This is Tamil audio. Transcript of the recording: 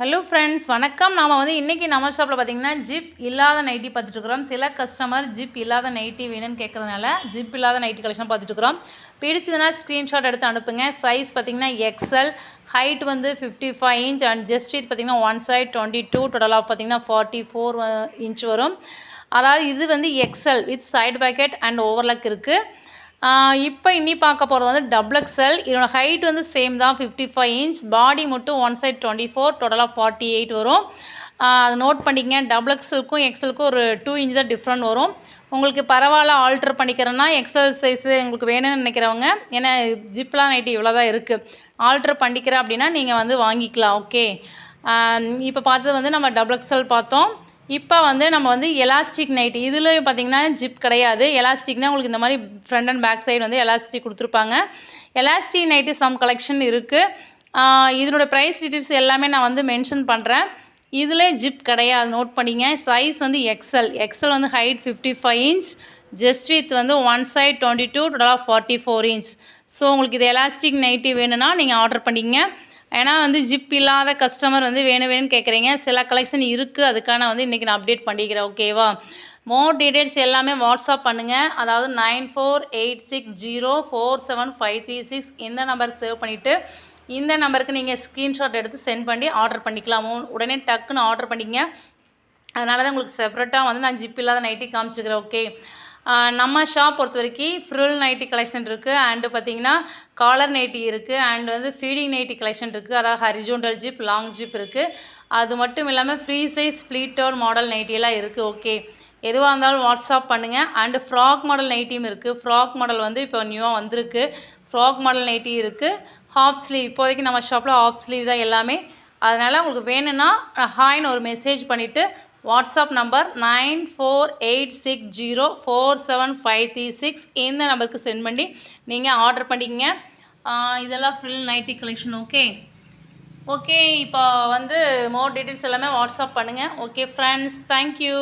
ஹலோ ஃப்ரெண்ட்ஸ் வணக்கம். நாம் வந்து இன்றைக்கி நம்ம ஷாப்பில் பார்த்தீங்கன்னா ஜிப் இல்லாத நைட்டி பார்த்துட்ருக்குறோம் சில கஸ்டமர் ஜிப் இல்லாத நைட்டி வேணும்னு கேட்குறதுனால ஜிப் இல்லாத நைட்டி கலெக்ஷன் பார்த்துட்ருக்குறோம் பிடிச்சதுன்னா ஸ்க்ரீன்ஷாட் எடுத்து அனுப்புங்க. சைஸ் பார்த்தீங்கன்னா எக்ஸல் ஹைட் வந்து fifty five inch and just இது பார்த்தீங்கன்னா one side twenty two total of பார்த்தீங்கன்னா ஃபார்ட்டி ஃபோர் uh, இன்ச் வரும். அதாவது இது வந்து XL with side pocket and overlock இருக்குது இப்போ இன்னி பார்க்க போகிறது வந்து டபுள் எக்ஸல் இதோட ஹைட் வந்து சேம் தான் ஃபிஃப்டி ஃபைவ் இன்ச் பாடி மட்டும் ஒன் சைட் டுவெண்ட்டி ஃபோர் டோட்டலாக ஃபார்ட்டி எயிட் வரும் அது நோட் பண்ணிக்கங்க. டபுள் எக்ஸலுக்கும் எக்ஸலுக்கும் ஒரு டூ இன்ச் தான் டிஃப்ரெண்ட் வரும். உங்களுக்கு பரவாயில்ல ஆல்ட்ரு பண்ணிக்கிறேன்னா எக்ஸல் சைஸு உங்களுக்கு வேணும்னு நினைக்கிறவங்க ஏன்னா ஜிப்லாம் நைட்டி இவ்வளோ தான் இருக்குது ஆல்ட்ரு பண்ணிக்கிறேன் அப்படின்னா நீங்கள் வந்து வாங்கிக்கலாம் ஓகே இப்போ பார்த்தது வந்து நம்ம டபுள் எக்ஸல் பார்த்தோம். இப்போ வந்து நம்ம வந்து எலாஸ்டிக் நைட்டி இதில் பார்த்தீங்கன்னா ஜிப் கிடையாது. எலாஸ்டிக்னா உங்களுக்கு இந்த மாதிரி ஃப்ரண்ட் அண்ட் பேக் சைடு வந்து எலாஸ்டிக் கொடுத்துருப்பாங்க. எலாஸ்டிக் நைட்டி சம் கலெக்ஷன் இருக்குது இதனோட ப்ரைஸ் டீட்டெயில்ஸ் எல்லாமே நான் வந்து மென்ஷன் பண்ணுறேன் இதில் ஜிப் கிடையாது. நோட் பண்ணிங்க. சைஸ் வந்து எக்ஸல் எக்ஸல் வந்து height fifty five inch just with வந்து ஒன் சைட் டுவெண்ட்டி டூ டோட்டலாக ஃபார்ட்டி ஃபோர் இன்ச் ஸோ உங்களுக்கு இது எலாஸ்டிக் நைட்டி வேணும்னா நீங்கள் ஆர்டர் பண்ணிங்க ஏன்னா வந்து ஜிப் இல்லாத கஸ்டமர் வந்து வேணும் வேணும்னு கேட்குறீங்க சில கலெக்ஷன் இருக்குது அதுக்கான வந்து இன்றைக்கி நான் அப்டேட் பண்ணிக்கிறேன். ஓகேவா மோர் டீட்டெயில்ஸ் எல்லாமே வாட்ஸ்அப் பண்ணுங்கள் அதாவது nine four eight six zero four seven five three six இந்த நம்பர் சேவ் பண்ணிவிட்டு இந்த நம்பருக்கு நீங்கள் ஸ்க்ரீன்ஷாட் எடுத்து சென்ட் பண்ணி ஆர்டர் பண்ணிக்கலாம். உடனே டக்குன்னு ஆர்டர் பண்ணிக்கங்க. அதனால தான் உங்களுக்கு செப்பரேட்டாக வந்து நான் ஜிப் இல்லாத நைட்டி காமிச்சிக்கிறேன். ஓகே நம்ம ஷாப் பொறுத்த வரைக்கும் ஃப்ரில் நைட்டி கலெக்ஷன் இருக்குது அண்டு பார்த்தீங்கன்னா காலர் நைட்டி இருக்குது அண்ட் வந்து ஃபீடிங் நைட்டி கலெக்ஷன் இருக்குது அதாவது ஹரிஜோண்டல் ஜிப் லாங் ஜிப் இருக்குது அது மட்டும் இல்லாமல் ஃப்ரீ சைஸ் ஃப்ளீட்டோன் மாடல் நைட்டியெல்லாம் இருக்குது ஓகே எதுவாக இருந்தாலும் வாட்ஸ்அப் பண்ணுங்கள் அண்டு ஃப்ராக் மாடல் நைட்டியும் இருக்குது ஃப்ராக் மாடல் வந்து இப்போ நியூவாக வந்திருக்கு. ஃப்ராக் மாடல் நைட்டி இருக்குது ஹாப் ஸ்லீவ் இப்போதைக்கு நம்ம ஷாப்பில் ஹாப் ஸ்லீவ் தான் எல்லாமே. அதனால் உங்களுக்கு வேணும்னா ஹாய்னு ஒரு மெசேஜ் பண்ணிவிட்டு WhatsApp number nine four eight six zero four seven five three six இந்த நம்பருக்கு சென்ட் பண்ணி நீங்கள் ஆர்டர் பண்ணிக்கங்க. இதெல்லாம் frill nighty collection okay okay இப்போ வந்து மோர் டீட்டெயில்ஸ் எல்லாமே வாட்ஸ்அப் பண்ணுங்கள் ஓகே ஃப்ரெண்ட்ஸ் தேங்க்யூ